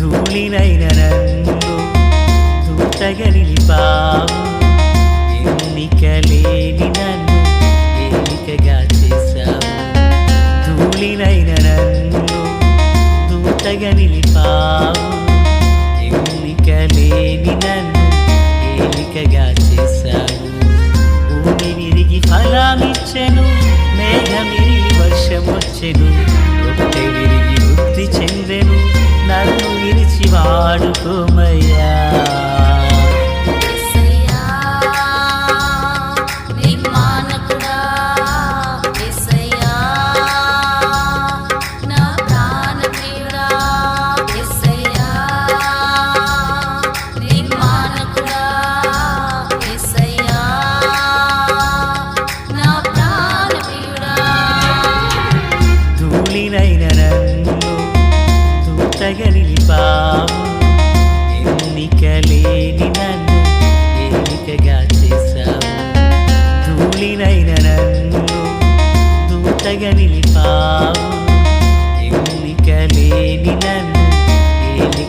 ధూళినైన నన్ను దూతగా నిలిపావు ఎన్నిక లేని నన్ను ఏలికగా చేశావు. ధూళినైన నన్ను దూతగా నిలిపావు ఎన్నిక లేని నన్ను ఏలికగా చేశావు. భూమి విరిగి ఫలమిచ్చెను మేఘమిరిగి వర్షమొచ్చెను.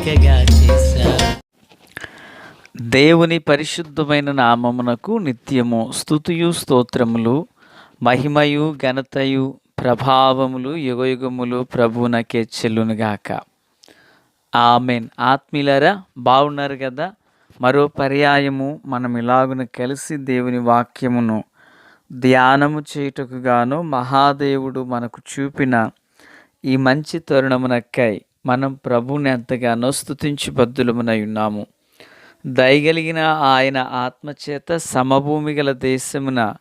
ఏలికగా చేశావు దేవుని పరిశుద్ధమైన నామమునకు నిత్యము స్థుతియు స్తోత్రములు మహిమయు ఘనతయు ప్రభావములు యుగయుగములు ప్రభువునకే చెల్లునుగాక. ఆమెన్. ఆత్మీలరా బాగున్నారు కదా? మరో పర్యాయము మనం ఇలాగున కలిసి దేవుని వాక్యమును ధ్యానము చేయుటకు గాను మహాదేవుడు మనకు చూపిన ఈ మంచి తరుణమునక్కై మనం ప్రభువుని ఎంతగానో స్థుతించి బద్దులమునై ఉన్నాము. దయగలిగిన ఆయన ఆత్మచేత సమభూమి గల దేశమున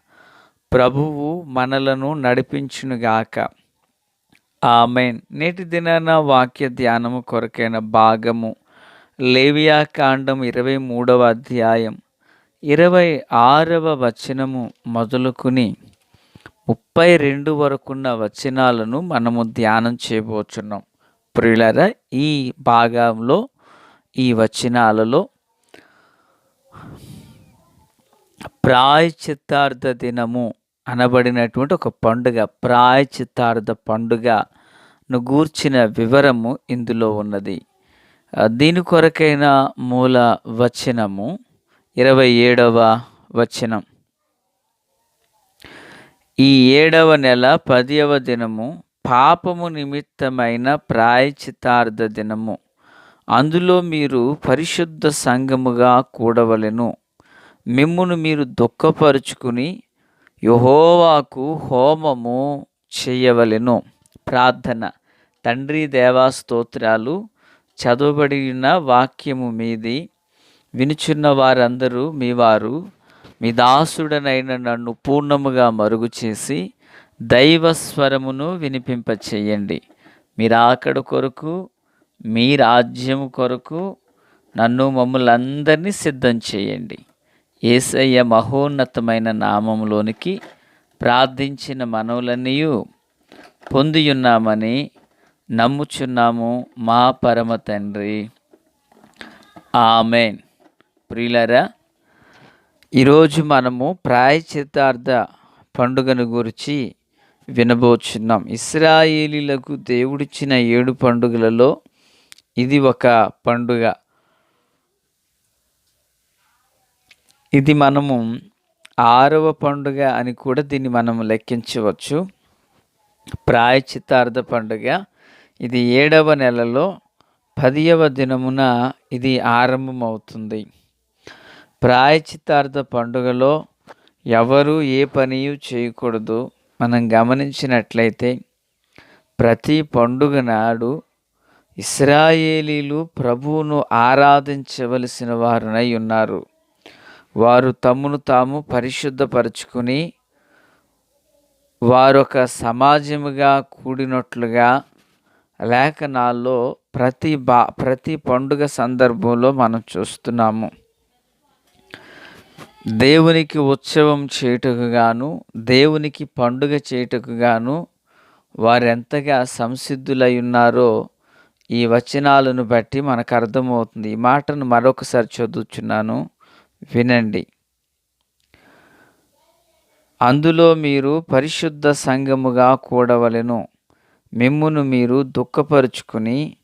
ప్రభువు మనలను నడిపించునుగాక. ఆమెన్. నేటి దినాన వాక్య ధ్యానము కొరకైన భాగము లేవియా కాండం ఇరవై మూడవ అధ్యాయం ఇరవై ఆరవ వచనము మొదలుకుని ముప్పై రెండు వరకున్న వచనాలను మనము ధ్యానం చేయబోచున్నాం. ప్రియులారా ఈ భాగంలో ఈ వచనాలలో ప్రాయచిత్తార్థ దినము అనబడినటువంటి ఒక పండుగ ప్రాయచిత్తార్థ పండుగను గూర్చిన వివరము ఇందులో ఉన్నది. దీని కొరకైన మూల వచనము ఇరవై ఏడవ వచనం. ఈ ఏడవ నెల పదియవ దినము పాపము నిమిత్తమైన ప్రాయచితార్థ దినము. అందులో మీరు పరిశుద్ధ సంఘముగా కూడవలెను. మిమ్మును మీరు దుఃఖపరుచుకుని యహోవాకు హోమము చేయవలెను. ప్రార్థన. తండ్రి దేవా స్తోత్రాలు. చదవబడిన వాక్యము మీది. వినుచున్న వారందరూ మీ వారు. మీ దాసుడనైన నన్ను పూర్ణముగా మరుగు చేసి దైవ స్వరమును వినిపింపచేయండి. మీరు ఆకడ కొరకు మీ రాజ్యము కొరకు నన్ను మమ్మల్ని అందరినీ సిద్ధం చేయండి. ఏసయ్య మహోన్నతమైన నామములోనికి ప్రార్థించిన మనవులన్నీ పొందియున్నామని నమ్ముచున్నాము మా పరమ తండ్రి. ఆమెన్. ప్రియులరా ఈరోజు మనము ప్రాయచితార్థ పండుగను గురించి వినబోచున్నాం. ఇస్రాయేలీలకు దేవుడిచ్చిన ఏడు పండుగలలో ఇది ఒక పండుగ. ఇది మనము ఆరవ పండుగ అని కూడా దీన్ని మనం లెక్కించవచ్చు. ప్రాయచిత్తార్థ పండుగ. ఇది ఏడవ నెలలో పదియవ దినమున ఇది ఆరంభమవుతుంది. ప్రాయచిత్తార్థ పండుగలో ఎవరు ఏ పనియు చేయకూడదు. మనం గమనించినట్లయితే ప్రతి పండుగ నాడు ఇస్రాయేలీలు ప్రభువును ఆరాధించవలసిన వారునై ఉన్నారు. వారు తమను తాము పరిశుద్ధపరచుకుని వారొక సమాజముగా కూడినట్లుగా లేఖనాల్లో ప్రతి బా ప్రతి పండుగ సందర్భంలో మనం చూస్తున్నాము. దేవునికి ఉత్సవం చేయుటకు గాను దేవునికి పండుగ చేయుటకు గాను వారెంతగా సంసిద్ధులై ఉన్నారో ఈ వచనాలను బట్టి మనకు అర్థమవుతుంది. ఈ మాటను మరొకసారి చదువుచున్నాను. వినండి. అందులో మీరు పరిశుద్ధ సంఘముగా కూడవలెను. మిమ్మును మీరు దుఃఖపరుచుకుని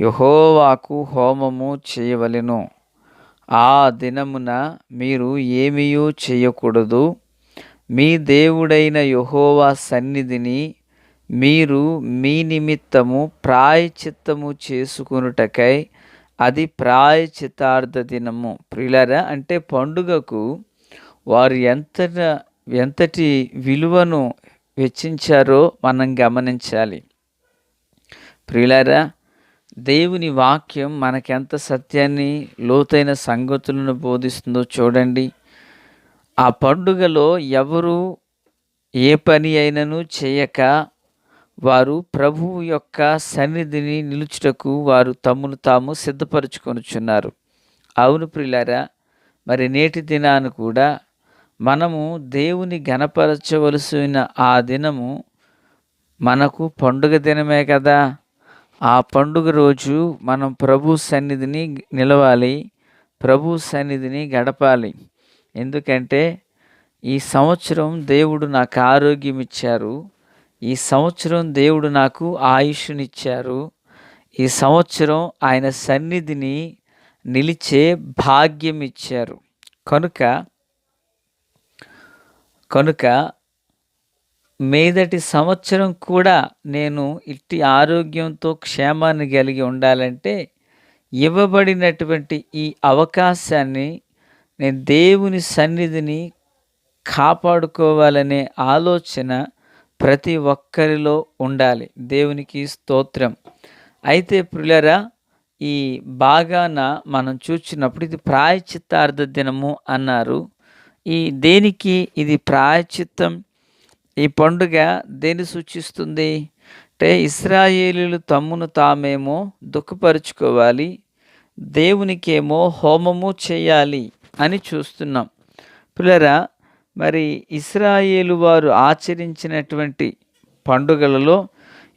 యహోవాకు హోమము చేయవలెను. ఆ దినమున మీరు ఏమీయూ చేయకూడదు. మీ దేవుడైన యహోవా సన్నిధిని మీరు మీ నిమిత్తము ప్రాయచిత్తము చేసుకొనుటకై అది ప్రాయచితార్థ దినము. ప్రియులారా అంటే పండుగకు వారు ఎంత ఎంతటి విలువను వెచ్చించారో మనం గమనించాలి. ప్రిలరా దేవుని వాక్యం మనకెంత సత్యాన్ని లోతైన సంగతులను బోధిస్తుందో చూడండి. ఆ పండుగలో ఎవరు ఏ పని అయినను చేయక వారు ప్రభువు యొక్క సన్నిధిని నిలుచుటకు వారు తమను తాము సిద్ధపరచుకొనుచున్నారు. అవును ప్రిలారా మరి నేటి దినాన్ని కూడా మనము దేవుని గణపరచవలసిన ఆ దినము మనకు పండుగ దినమే కదా. ఆ పండుగ రోజు మనం ప్రభు సన్నిధిని నిలవాలి ప్రభు సన్నిధిని గడపాలి. ఎందుకంటే ఈ సంవత్సరం దేవుడు నాకు ఆరోగ్యం ఇచ్చారు ఈ సంవత్సరం దేవుడు నాకు ఆయుష్నిచ్చారు ఈ సంవత్సరం ఆయన సన్నిధిని నిలిచే భాగ్యం ఇచ్చారు కనుక కనుక మీదటి సంవత్సరం కూడా నేను ఇట్టి ఆరోగ్యంతో క్షేమాన్ని కలిగి ఉండాలంటే ఇవ్వబడినటువంటి ఈ అవకాశాన్ని నేను దేవుని సన్నిధిని కాపాడుకోవాలనే ఆలోచన ప్రతి ఒక్కరిలో ఉండాలి. దేవునికి స్తోత్రం. అయితే ప్రియులరా ఈ బాగాన మనం చూచినప్పుడు ఇది ప్రాయచిత్తార్థ దినము అన్నారు. ఈ దేనికి ఇది ప్రాయచిత్తం ఈ పండుగ దేని సూచిస్తుంది? అంటే ఇస్రాయేలీలు తమ్మును తామేమో దుఃఖపరుచుకోవాలి దేవునికేమో హోమము చేయాలి అని చూస్తున్నాం. పిల్లరా మరి ఇస్రాయేలు వారు ఆచరించినటువంటి పండుగలలో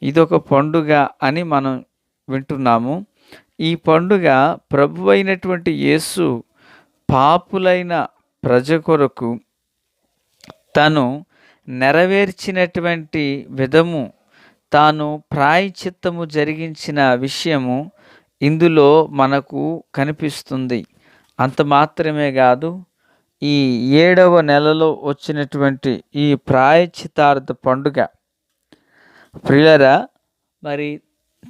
ఇదొక పండుగ అని మనం వింటున్నాము. ఈ పండుగ ప్రభు అయినటువంటి యేసు పాపులైన ప్రజ కొరకు తను నెరవేర్చినటువంటి విధము తాను ప్రాయచిత్తము జరిగించిన విషయము ఇందులో మనకు కనిపిస్తుంది. అంత మాత్రమే కాదు ఈ ఏడవ నెలలో వచ్చినటువంటి ఈ ప్రాయచితార్థ పండుగ. ప్రియులరా మరి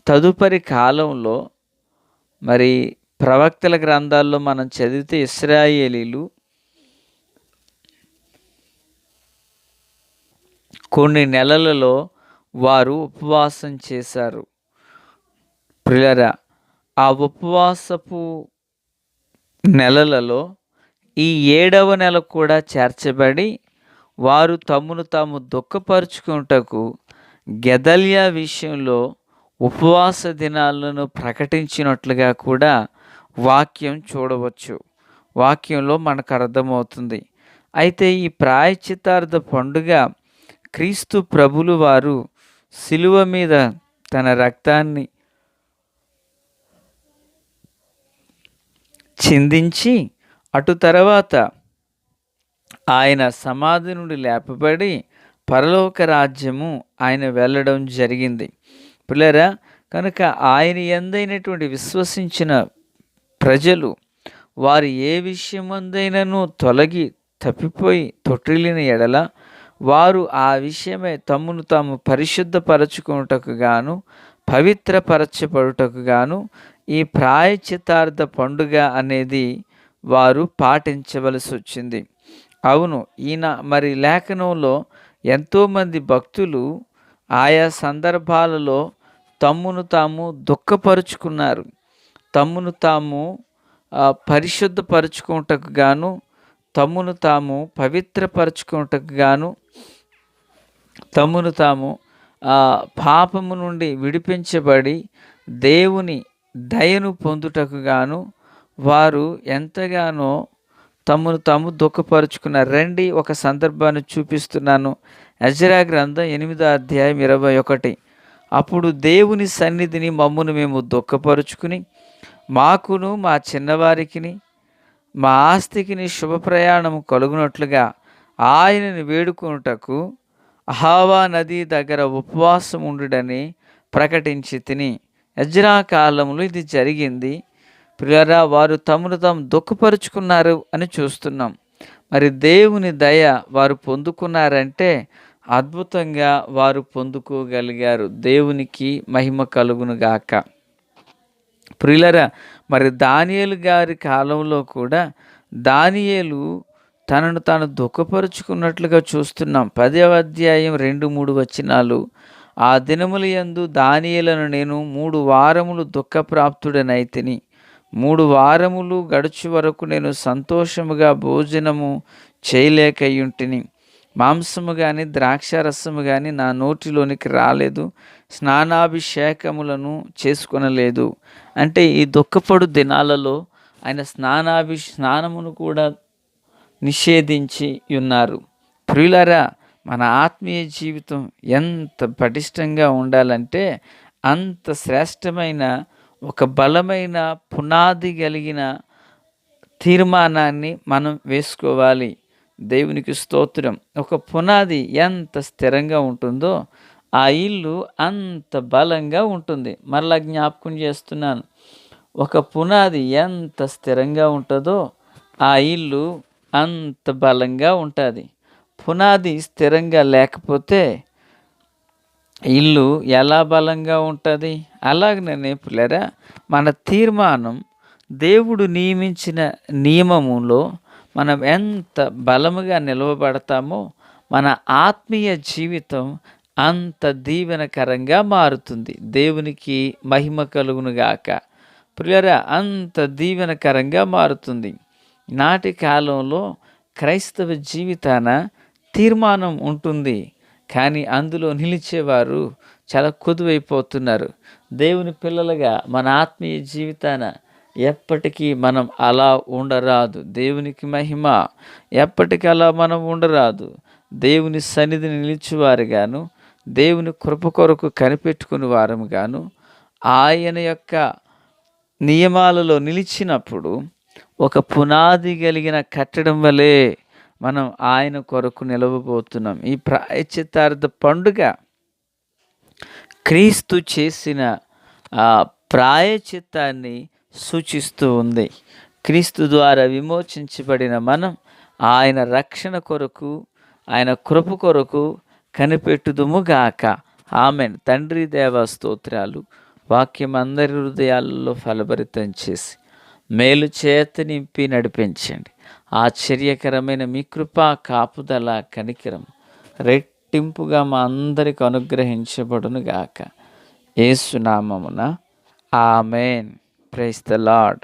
తదుపరి కాలంలో మరి ప్రవక్తల గ్రంథాల్లో మనం చదివితే ఇస్రాయేలీలు కొన్ని నెలలలో వారు ఉపవాసం చేశారు. ప్రియులరా ఆ ఉపవాసపు నెలలలో ఈ ఏడవ నెల కూడా చేర్చబడి వారు తమను తాము దుఃఖపరుచుకుంటకు గెదల్యా విషయంలో ఉపవాస దినాలను ప్రకటించినట్లుగా కూడా వాక్యం చూడవచ్చు. వాక్యంలో మనకు అర్థమవుతుంది. అయితే ఈ ప్రాయచితార్థ పండుగ క్రీస్తు ప్రభులు వారు శిలువ మీద తన రక్తాన్ని చిందించి అటు తర్వాత ఆయన సమాధి నుండి లేపబడి పరలోక రాజ్యము ఆయన వెళ్ళడం జరిగింది. పిల్లరా కనుక ఆయన ఎందైనటువంటి విశ్వసించిన ప్రజలు వారు ఏ విషయమందైనను తొలగి తప్పిపోయి తొట్టిల్లిన ఎడల వారు ఆ విషయమై తమ్మును తాము పరిశుద్ధపరచుకున్నటకు గాను పవిత్రపరచబడుటకు గాను ఈ ప్రాయచితార్థ పండుగ అనేది వారు పాటించవలసి వచ్చింది. అవును ఈయన మరి లేఖనంలో ఎంతోమంది భక్తులు ఆయా సందర్భాలలో తమ్మును తాము దుఃఖపరుచుకున్నారు. తమ్మును తాము పరిశుద్ధపరుచుకుంటకు గాను తమ్మును తాము పవిత్రపరచుకుంటకు గాను తమ్మును తాము పాపము నుండి విడిపించబడి దేవుని దయను పొందుటకు గాను వారు ఎంతగానో తమను తాము దుఃఖపరుచుకున్నారు రండి ఒక సందర్భాన్ని చూపిస్తున్నాను. అజరా గ్రంథం ఎనిమిదో అధ్యాయం ఇరవై ఒకటి. అప్పుడు దేవుని సన్నిధిని మమ్మును మేము దుఃఖపరుచుకుని మాకును మా చిన్నవారికిని మా ఆస్తికిని శుభ ప్రయాణము కలుగునట్లుగా ఆయనను వేడుకొనుటకు అహావా నది దగ్గర ఉపవాసం ఉండుడని ప్రకటించి తిని ఎజ్రా కాలంలో ఇది జరిగింది. ప్రియరా వారు తమను తాము దుఃఖపరుచుకున్నారు అని చూస్తున్నాం. మరి దేవుని దయ వారు పొందుకున్నారంటే అద్భుతంగా వారు పొందుకోగలిగారు. దేవునికి మహిమ కలుగును గాక. ప్రియులరా మరి దానియేలు గారి కాలంలో కూడా దానియేలు తనను తాను దుఃఖపరుచుకున్నట్లుగా చూస్తున్నాం. పదవ అధ్యాయం రెండు మూడు వచ్చినాలు ఆ దినముల యందు దానియలను నేను మూడు వారములు దుఃఖప్రాప్తుడనైతిని. మూడు వారములు గడుచు వరకు నేను సంతోషముగా భోజనము చేయలేకయుంటిని. మాంసము కానీ ద్రాక్షారసము కానీ నా నోటిలోనికి రాలేదు. స్నానాభిషేకములను చేసుకొనలేదు. అంటే ఈ దుఃఖపడు దినాలలో ఆయన స్నానాభి స్నానమును కూడా నిషేధించి ఉన్నారు ప్రియులరా మన ఆత్మీయ జీవితం ఎంత పటిష్టంగా ఉండాలంటే అంత శ్రేష్టమైన ఒక బలమైన పునాది కలిగిన తీర్మానాన్ని మనం వేసుకోవాలి. దేవునికి స్తోత్రం. ఒక పునాది ఎంత స్థిరంగా ఉంటుందో ఆ ఇల్లు అంత బలంగా ఉంటుంది. మరలా జ్ఞాపకం చేస్తున్నాను. ఒక పునాది ఎంత స్థిరంగా ఉంటుందో ఆ ఇల్లు అంత బలంగా ఉంటుంది. పునాది స్థిరంగా లేకపోతే ఇల్లు ఎలా బలంగా ఉంటుంది? అలాగనే పిల్లరా మన తీర్మానం దేవుడు నియమించిన నియమములో మనం ఎంత బలముగా నిలవబడతామో మన ఆత్మీయ జీవితం అంత దీవెనకరంగా మారుతుంది. దేవునికి మహిమ కలుగునుగాక. ప్రియరా అంత దీవెనకరంగా మారుతుంది. నాటి కాలంలో క్రైస్తవ జీవితాన తీర్మానం ఉంటుంది. కానీ అందులో నిలిచేవారు చాలా కొదువైపోతున్నారు. దేవుని పిల్లలుగా మన ఆత్మీయ జీవితాన ఎప్పటికీ మనం అలా ఉండరాదు. దేవునికి మహిమ ఎప్పటికీ అలా మనం ఉండరాదు. దేవుని సన్నిధిని నిలిచివారుగాను దేవుని కృప కొరకు కనిపెట్టుకుని వారముగాను ఆయన యొక్క నియమాలలో నిలిచినప్పుడు ఒక పునాది కలిగిన కట్టడం వలె మనం ఆయన కొరకు నిలవబోతున్నాం. ఈ ప్రాయచితార్థ పండుగ క్రీస్తు చేసిన ఆ ప్రాయచిత్తాన్ని సూచిస్తూ ఉంది. క్రీస్తు ద్వారా విమోచించబడిన మనం ఆయన రక్షణ కొరకు ఆయన కృప కొరకు కనిపెట్టుదుము గాక. ఆమెన్. తండ్రి దేవ స్తోత్రాలు. వాక్యం అందరి హృదయాలలో ఫలభరితం చేసి మేలు చేత నింపి నడిపించండి. ఆశ్చర్యకరమైన మీ కృపా కాపుదల కనికరం. రెట్టింపుగా మా అందరికి అనుగ్రహించబడును గాక. ఏసునామమున. ఆమెన్. Praise the Lord.